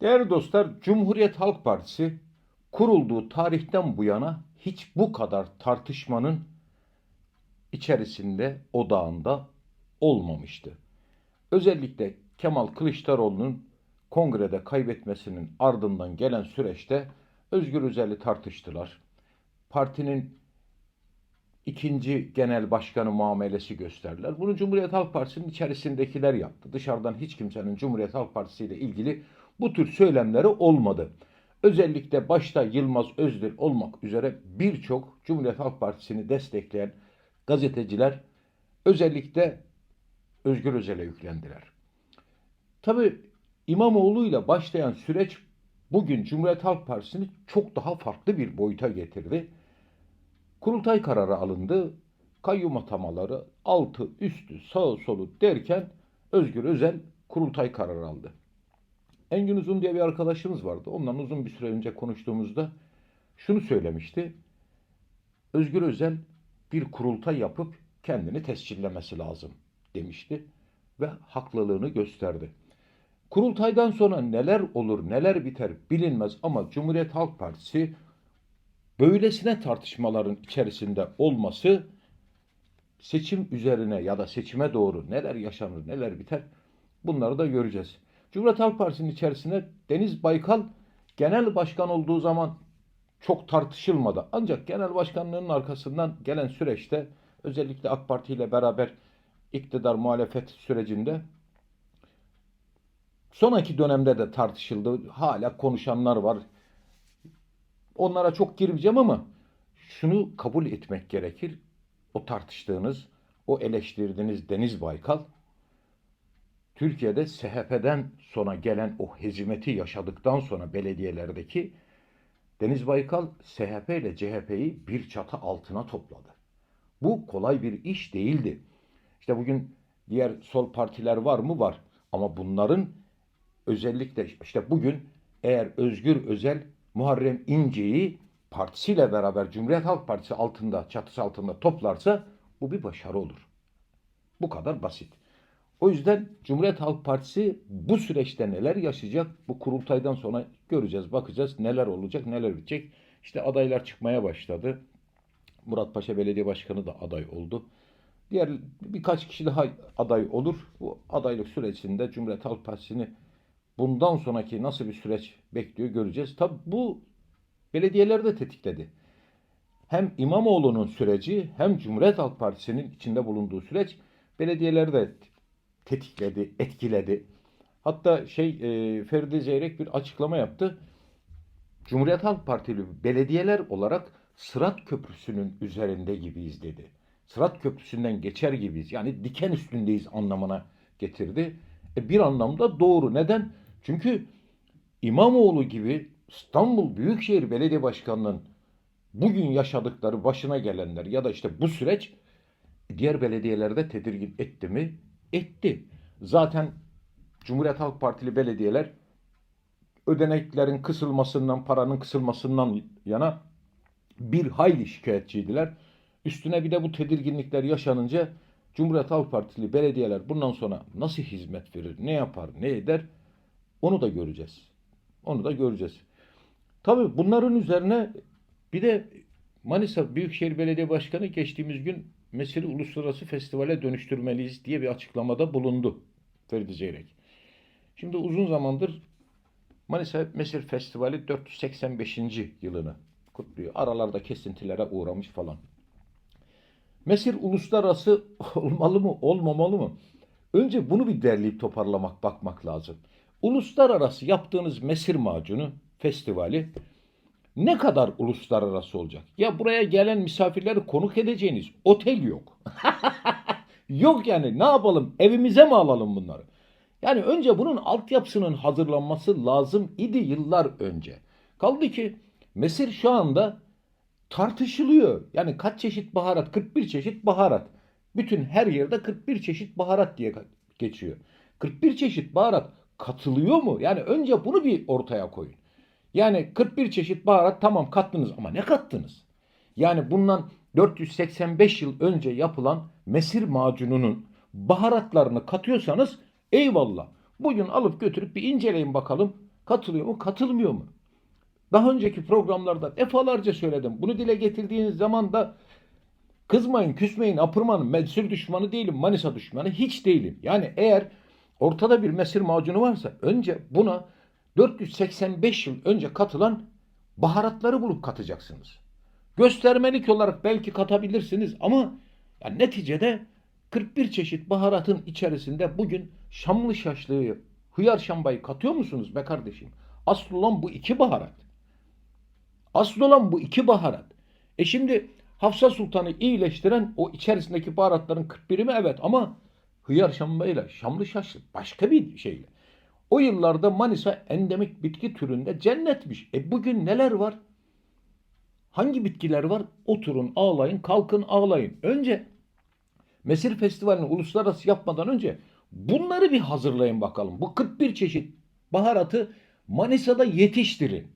Değerli dostlar, Cumhuriyet Halk Partisi kurulduğu tarihten bu yana hiç bu kadar tartışmanın içerisinde, odağında olmamıştı. Özellikle Kemal Kılıçdaroğlu'nun kongrede kaybetmesinin ardından gelen süreçte Özgür Özel'i tartıştılar. Partinin ikinci genel başkanı muamelesi gösterdiler. Bunu Cumhuriyet Halk Partisi'nin içerisindekiler yaptı. Dışarıdan hiç kimsenin Cumhuriyet Halk Partisi ile ilgili bu tür söylemleri olmadı. Özellikle başta Yılmaz Özdil olmak üzere birçok Cumhuriyet Halk Partisi'ni destekleyen gazeteciler özellikle Özgür Özel'e yüklendiler. Tabii İmamoğlu ile başlayan süreç bugün Cumhuriyet Halk Partisi'ni çok daha farklı bir boyuta getirdi. Kurultay kararı alındı. Kayyum atamaları altı, üstü, sağı, solu derken Özgür Özel kurultay kararı aldı. Engin Uzun diye bir arkadaşımız vardı. Ondan uzun bir süre önce konuştuğumuzda şunu söylemişti. Özgür Özel bir kurultay yapıp kendini tescillemesi lazım demişti ve haklılığını gösterdi. Kurultaydan sonra neler olur, neler biter bilinmez ama Cumhuriyet Halk Partisi böylesine tartışmaların içerisinde olması seçim üzerine ya da seçime doğru neler yaşanır, neler biter bunları da göreceğiz. Cumhuriyet Halk Partisi'nin içerisinde Deniz Baykal genel başkan olduğu zaman çok tartışılmadı. Ancak genel başkanlığının arkasından gelen süreçte özellikle AK Parti ile beraber iktidar muhalefet sürecinde sonraki dönemde de tartışıldı. Hala konuşanlar var. Onlara çok girmeyeceğim ama şunu kabul etmek gerekir. O tartıştığınız, o eleştirdiğiniz Deniz Baykal Türkiye'de SHP'den sonra gelen o hezimeti yaşadıktan sonra belediyelerdeki Deniz Baykal SHP ile CHP'yi bir çatı altına topladı. Bu kolay bir iş değildi. İşte bugün diğer sol partiler var mı? Var. Ama bunların özellikle işte bugün eğer Özgür Özel Muharrem İnce'yi partisiyle beraber Cumhuriyet Halk Partisi altında, çatısı altında toplarsa bu bir başarı olur. Bu kadar basit. O yüzden Cumhuriyet Halk Partisi bu süreçte neler yaşayacak? Bu kurultaydan sonra göreceğiz, bakacağız neler olacak, neler bitecek. İşte adaylar çıkmaya başladı. Muratpaşa Belediye Başkanı da aday oldu. Diğer birkaç kişi daha aday olur. Bu adaylık sürecinde Cumhuriyet Halk Partisi'ni bundan sonraki nasıl bir süreç bekliyor göreceğiz. Tabi bu belediyeleri de tetikledi. Hem İmamoğlu'nun süreci hem Cumhuriyet Halk Partisi'nin içinde bulunduğu süreç belediyeleri de tetikledi, etkiledi. Hatta şey e, Feride Zeyrek bir açıklama yaptı. Cumhuriyet Halk Partili belediyeler olarak Sırat Köprüsü'nün üzerinde gibiyiz dedi. Sırat Köprüsü'nden geçer gibiyiz. Yani diken üstündeyiz anlamına getirdi. E, bir anlamda doğru. Neden? Çünkü İmamoğlu gibi İstanbul Büyükşehir Belediye Başkanı'nın bugün yaşadıkları başına gelenler ya da işte bu süreç diğer belediyelerde tedirgin etti mi? Etti. Zaten Cumhuriyet Halk Partili belediyeler ödeneklerin kısılmasından, paranın kısılmasından yana bir hayli şikayetçiydiler. Üstüne bir de bu tedirginlikler yaşanınca Cumhuriyet Halk Partili belediyeler bundan sonra nasıl hizmet verir, ne yapar, ne eder onu da göreceğiz. Onu da göreceğiz. Tabii bunların üzerine bir de Manisa Büyükşehir Belediye Başkanı geçtiğimiz gün Mesir'i Uluslararası Festivale dönüştürmeliyiz diye bir açıklamada bulundu Ferdi Zeyrek. Şimdi uzun zamandır Manisa Mesir Festivali 485. yılını kutluyor. Aralarda kesintilere uğramış falan. Mesir uluslararası olmalı mı, olmamalı mı? Önce bunu bir derleyip toparlamak, bakmak lazım. Uluslararası yaptığınız Mesir macunu festivali ne kadar uluslararası olacak? Ya buraya gelen misafirleri konuk edeceğiniz otel yok. yok yani ne yapalım? Evimize mi alalım bunları? Yani önce bunun altyapısının hazırlanması lazım idi yıllar önce. Kaldı ki Mesir şu anda tartışılıyor. Yani kaç çeşit baharat? 41 çeşit baharat. Bütün her yerde 41 çeşit baharat diye geçiyor. 41 çeşit baharat katılıyor mu? Yani önce bunu bir ortaya koyun. Yani 41 çeşit baharat tamam kattınız ama ne kattınız? Yani bundan 485 yıl önce yapılan mesir macununun baharatlarını katıyorsanız eyvallah. Bugün alıp götürüp bir inceleyin bakalım. katılıyor mu, katılmıyor mu? Daha önceki programlarda defalarca söyledim. Bunu dile getirdiğiniz zaman da kızmayın, küsmeyin, apırmanın Mesir düşmanı değilim, Manisa düşmanı hiç değilim. Yani eğer ortada bir mesir macunu varsa önce buna 485 yıl önce katılan baharatları bulup katacaksınız. Göstermelik olarak belki katabilirsiniz ama yani neticede 41 çeşit baharatın içerisinde bugün şamlı şaşlığı, hıyar şambayı katıyor musunuz be kardeşim? Asıl olan bu iki baharat. Asıl olan bu iki baharat. E şimdi Hafsa Sultan'ı iyileştiren o içerisindeki baharatların 41'i mi? Evet ama hıyar şambayla, şamlı şaşlı başka bir şeyle. O yıllarda Manisa endemik bitki türünde cennetmiş. E bugün neler var? Hangi bitkiler var? Oturun, ağlayın, kalkın, ağlayın. Önce Mesir Festivali'ni uluslararası yapmadan önce bunları bir hazırlayın bakalım. Bu 41 çeşit baharatı Manisa'da yetiştirin.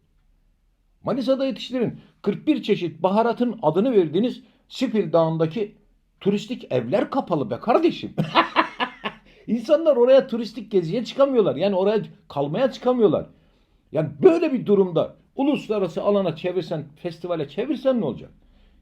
Manisa'da yetiştirin. 41 çeşit baharatın adını verdiğiniz Sipil Dağı'ndaki turistik evler kapalı be kardeşim. İnsanlar oraya turistik geziye çıkamıyorlar. Yani oraya kalmaya çıkamıyorlar. Yani böyle bir durumda uluslararası alana çevirsen, festivale çevirsen ne olacak?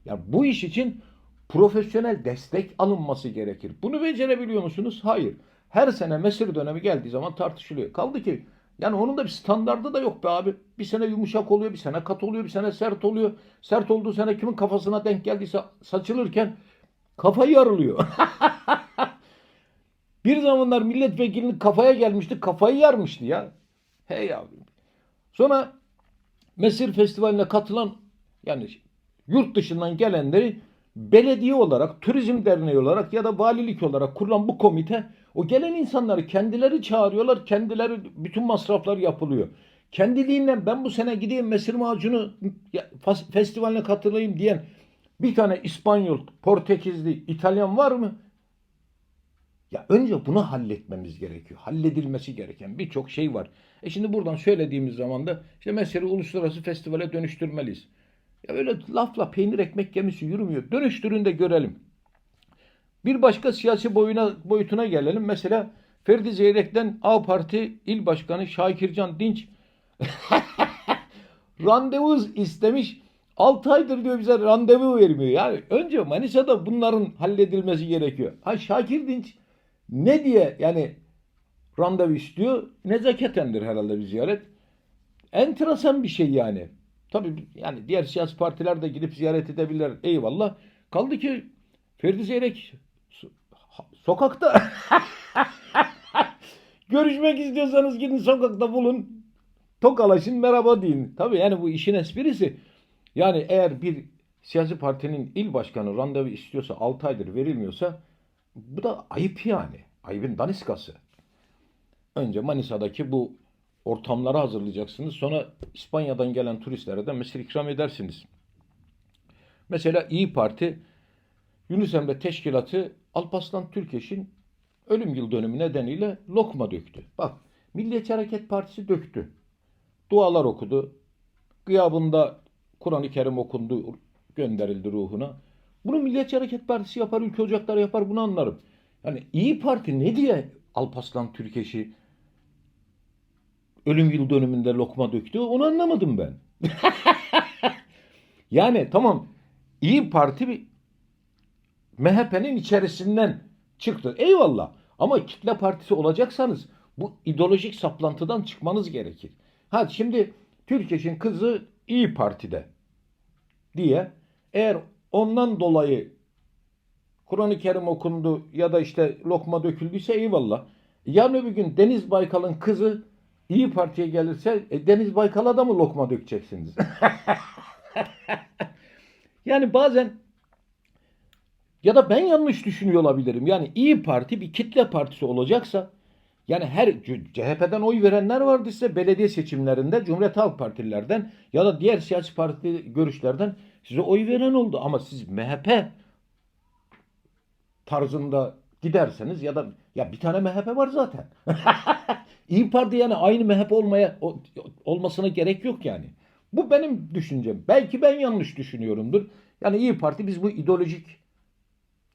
Ya bu iş için profesyonel destek alınması gerekir. Bunu becerebiliyor musunuz? Hayır. Her sene Mesir dönemi geldiği zaman tartışılıyor. Kaldı ki yani onun da bir standardı da yok be abi. Bir sene yumuşak oluyor, bir sene kat oluyor, bir sene sert oluyor. Sert olduğu sene kimin kafasına denk geldiyse saçılırken kafayı yarılıyor. bir zamanlar milletvekilinin kafaya gelmişti, kafayı yarmıştı ya. Hey yavrum. Sonra Mesir Festivali'ne katılan yani yurt dışından gelenleri belediye olarak, turizm derneği olarak ya da valilik olarak kurulan bu komite o gelen insanları kendileri çağırıyorlar, kendileri bütün masraflar yapılıyor. Kendiliğinden ben bu sene gideyim Mesir Macunu festivaline katılayım diyen bir tane İspanyol, Portekizli, İtalyan var mı? Ya önce bunu halletmemiz gerekiyor. Halledilmesi gereken birçok şey var. E şimdi buradan söylediğimiz zaman da işte Mesir'i uluslararası festivale dönüştürmeliyiz. Ya öyle lafla peynir ekmek gemisi yürümüyor. Dönüştürün de görelim. Bir başka siyasi boyuna, boyutuna gelelim. Mesela Ferdi Zeyrek'ten A Parti İl Başkanı Şakircan Dinç randevu istemiş. 6 aydır diyor bize randevu vermiyor. Yani önce Manisa'da bunların halledilmesi gerekiyor. Ha Şakir Dinç ne diye yani randevu istiyor? Nezaketendir herhalde bir ziyaret. Enteresan bir şey yani. Tabii yani diğer siyasi partiler de gidip ziyaret edebilirler. Eyvallah. Kaldı ki Ferdi Zeyrek sokakta görüşmek istiyorsanız gidin sokakta bulun. Tokalaşın merhaba deyin. Tabii yani bu işin esprisi. Yani eğer bir siyasi partinin il başkanı randevu istiyorsa 6 aydır verilmiyorsa bu da ayıp yani. Ayıbın daniskası. Önce Manisa'daki bu ortamları hazırlayacaksınız. Sonra İspanya'dan gelen turistlere de mesir ikram edersiniz. Mesela İyi Parti Yunus Emre Teşkilatı Alparslan Türkeş'in ölüm yıl dönümü nedeniyle lokma döktü. Bak Milliyetçi Hareket Partisi döktü. Dualar okudu. Gıyabında Kur'an-ı Kerim okundu, gönderildi ruhuna. Bunu Milliyetçi Hareket Partisi yapar, ülke ocakları yapar bunu anlarım. Yani İyi Parti ne diye Alparslan Türkeş'i ölüm yıl dönümünde lokma döktü onu anlamadım ben. yani tamam İyi Parti MHP'nin içerisinden çıktı. Eyvallah. Ama kitle partisi olacaksanız bu ideolojik saplantıdan çıkmanız gerekir. Ha şimdi Türkeş'in kızı İyi Parti'de diye eğer ondan dolayı Kur'an-ı Kerim okundu ya da işte lokma döküldüyse eyvallah. Yarın öbür gün Deniz Baykal'ın kızı İyi Parti'ye gelirse e, Deniz Baykal'a da mı lokma dökeceksiniz? yani bazen ya da ben yanlış düşünüyor olabilirim. Yani İyi Parti bir kitle partisi olacaksa yani her CHP'den oy verenler vardı size belediye seçimlerinde Cumhuriyet Halk Partililerden ya da diğer siyasi parti görüşlerden size oy veren oldu. Ama siz MHP tarzında giderseniz ya da ya bir tane MHP var zaten. İyi Parti yani aynı MHP olmaya olmasına gerek yok yani. Bu benim düşüncem. Belki ben yanlış düşünüyorumdur. Yani İyi Parti biz bu ideolojik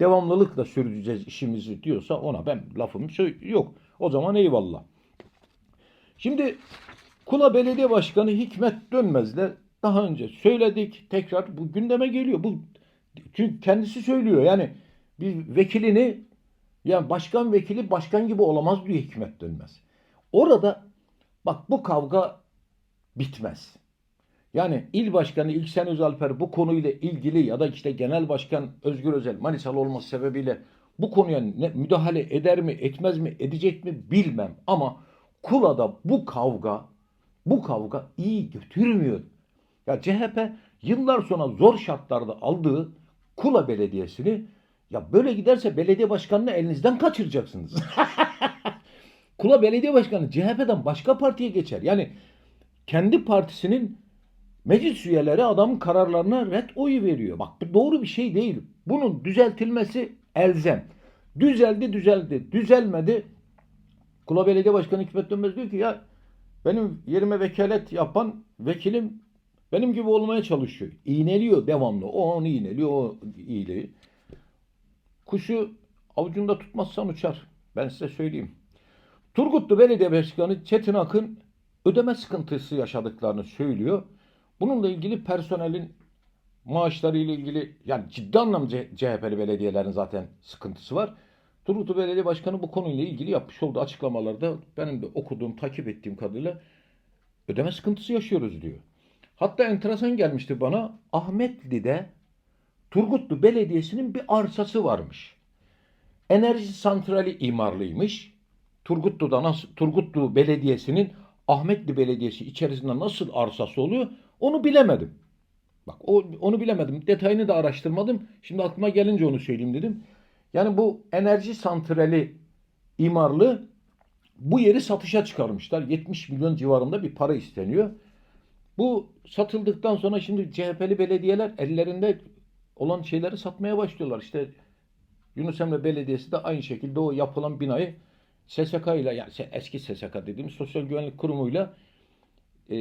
devamlılıkla sürdüreceğiz işimizi diyorsa ona ben lafım yok. O zaman eyvallah. Şimdi Kula Belediye Başkanı Hikmet Dönmez'le daha önce söyledik. Tekrar bu gündeme geliyor. Bu çünkü kendisi söylüyor. Yani bir vekilini yani başkan vekili başkan gibi olamaz diyor Hikmet Dönmez. Orada bak bu kavga bitmez. Yani il başkanı İlksen Özalper bu konuyla ilgili ya da işte genel başkan Özgür Özel Manisalı olması sebebiyle bu konuya ne, müdahale eder mi etmez mi edecek mi bilmem ama Kula'da bu kavga bu kavga iyi götürmüyor. Ya CHP yıllar sonra zor şartlarda aldığı Kula Belediyesi'ni ya böyle giderse belediye başkanını elinizden kaçıracaksınız. Kula Belediye Başkanı CHP'den başka partiye geçer. Yani kendi partisinin meclis üyeleri adamın kararlarına red oyu veriyor. Bak bu doğru bir şey değil. Bunun düzeltilmesi elzem. Düzeldi düzeldi. Düzelmedi. Kula Belediye Başkanı Hikmet Dönmez diyor ki ya benim yerime vekalet yapan vekilim benim gibi olmaya çalışıyor. İğneliyor devamlı. O onu iğneliyor, o iyiliği. Kuşu avucunda tutmazsan uçar. Ben size söyleyeyim. Turgutlu Belediye Başkanı Çetin Akın ödeme sıkıntısı yaşadıklarını söylüyor. Bununla ilgili personelin maaşları ile ilgili yani ciddi anlamda CHP'li belediyelerin zaten sıkıntısı var. Turgutlu Belediye Başkanı bu konuyla ilgili yapmış olduğu açıklamalarda benim de okuduğum, takip ettiğim kadarıyla ödeme sıkıntısı yaşıyoruz diyor. Hatta enteresan gelmişti bana Ahmetli'de Turgutlu Belediyesi'nin bir arsası varmış. Enerji santrali imarlıymış. Turgutlu'da nasıl Turgutlu Belediyesi'nin Ahmetli Belediyesi içerisinde nasıl arsası oluyor onu bilemedim. Bak o, onu bilemedim. Detayını da araştırmadım. Şimdi aklıma gelince onu söyleyeyim dedim. Yani bu enerji santrali imarlı bu yeri satışa çıkarmışlar. 70 milyon civarında bir para isteniyor. Bu satıldıktan sonra şimdi CHP'li belediyeler ellerinde olan şeyleri satmaya başlıyorlar. İşte Yunus Emre Belediyesi de aynı şekilde o yapılan binayı SSK ile yani eski SSK dediğimiz Sosyal Güvenlik Kurumu'yla e,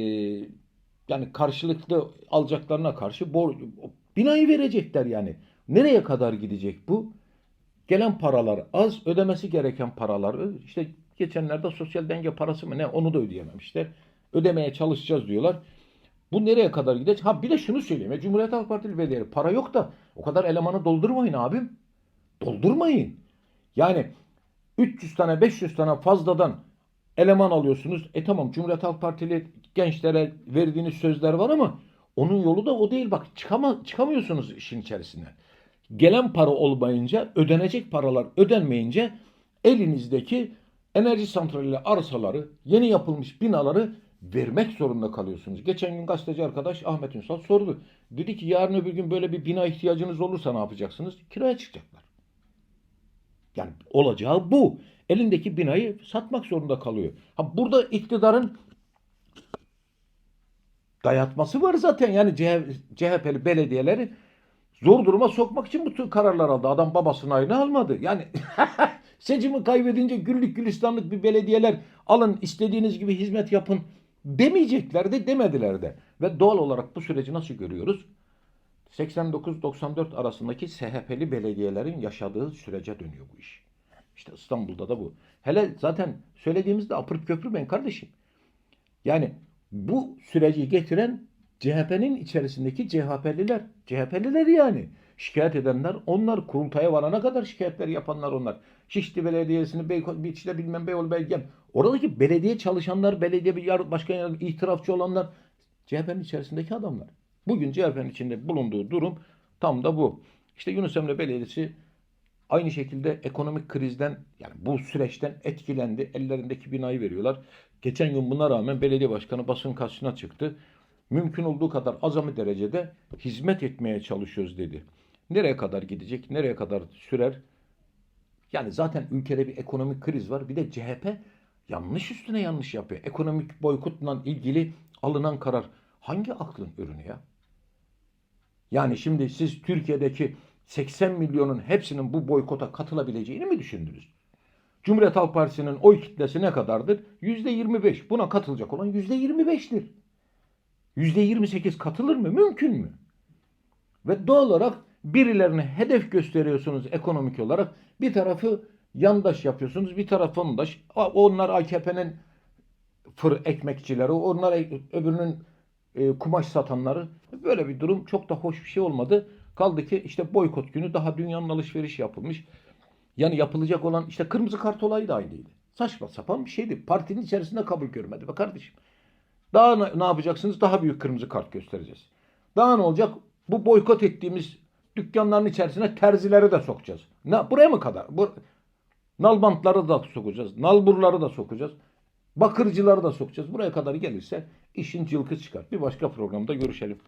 yani karşılıklı alacaklarına karşı bor, binayı verecekler yani. Nereye kadar gidecek bu? Gelen paralar az, ödemesi gereken paralar işte geçenlerde sosyal denge parası mı ne onu da ödeyememişler. Ödemeye çalışacağız diyorlar. Bu nereye kadar gidecek? Ha bir de şunu söyleyeyim. Ya, Cumhuriyet Halk Partili belediyeleri para yok da o kadar elemanı doldurmayın abim. Doldurmayın. Yani 300 tane 500 tane fazladan eleman alıyorsunuz. E tamam Cumhuriyet Halk Partili gençlere verdiğiniz sözler var ama onun yolu da o değil. Bak çıkama, çıkamıyorsunuz işin içerisinden. Gelen para olmayınca, ödenecek paralar ödenmeyince elinizdeki enerji santrali arsaları, yeni yapılmış binaları vermek zorunda kalıyorsunuz. Geçen gün gazeteci arkadaş Ahmet Ünsal sordu. Dedi ki yarın öbür gün böyle bir bina ihtiyacınız olursa ne yapacaksınız? Kiraya çıkacaklar. Yani olacağı bu. Elindeki binayı satmak zorunda kalıyor. Ha burada iktidarın dayatması var zaten. Yani CHP'li belediyeleri zor duruma sokmak için bütün kararlar aldı. Adam babasının ayrını almadı. Yani seçimi kaybedince güllük gülistanlık bir belediyeler alın istediğiniz gibi hizmet yapın demeyecekler de demediler de. Ve doğal olarak bu süreci nasıl görüyoruz? 89-94 arasındaki SHP'li belediyelerin yaşadığı sürece dönüyor bu iş. İşte İstanbul'da da bu. Hele zaten söylediğimizde apırıp köprümeyin kardeşim. Yani bu süreci getiren CHP'nin içerisindeki CHP'liler. CHP'liler yani. Şikayet edenler onlar. Kurultaya varana kadar şikayetler yapanlar onlar. Şişli Belediyesi'ni, Beykoz, bilmem Beyoğlu Belgem. Oradaki belediye çalışanlar, belediye bir başkan yardımcısı, itirafçı olanlar CHP'nin içerisindeki adamlar. Bugün CHP'nin içinde bulunduğu durum tam da bu. İşte Yunus Emre Belediyesi aynı şekilde ekonomik krizden yani bu süreçten etkilendi. Ellerindeki binayı veriyorlar. Geçen gün buna rağmen belediye başkanı basın karşısına çıktı. Mümkün olduğu kadar azami derecede hizmet etmeye çalışıyoruz dedi. Nereye kadar gidecek, nereye kadar sürer? Yani zaten ülkede bir ekonomik kriz var. Bir de CHP yanlış üstüne yanlış yapıyor. Ekonomik boykotla ilgili alınan karar hangi aklın ürünü ya? Yani şimdi siz Türkiye'deki 80 milyonun hepsinin bu boykota katılabileceğini mi düşündünüz? Cumhuriyet Halk Partisi'nin oy kitlesi ne kadardır? %25. Buna katılacak olan %25'tir. %28 katılır mı? Mümkün mü? Ve doğal olarak birilerine hedef gösteriyorsunuz ekonomik olarak. Bir tarafı yandaş yapıyorsunuz, bir tarafı ondaş. Onlar AKP'nin fır ekmekçileri, onlar öbürünün e, kumaş satanları. Böyle bir durum çok da hoş bir şey olmadı. Kaldı ki işte boykot günü daha dünyanın alışveriş yapılmış. Yani yapılacak olan işte kırmızı kart olayı da aynıydı. Saçma sapan bir şeydi. Partinin içerisinde kabul görmedi be kardeşim. Daha ne, ne yapacaksınız? Daha büyük kırmızı kart göstereceğiz. Daha ne olacak? Bu boykot ettiğimiz dükkanların içerisine terzileri de sokacağız. Ne, buraya mı kadar? Bu, nalbantları da sokacağız. Nalburları da sokacağız. Bakırcıları da sokacağız. Buraya kadar gelirse işin cılkı çıkar. Bir başka programda görüşelim.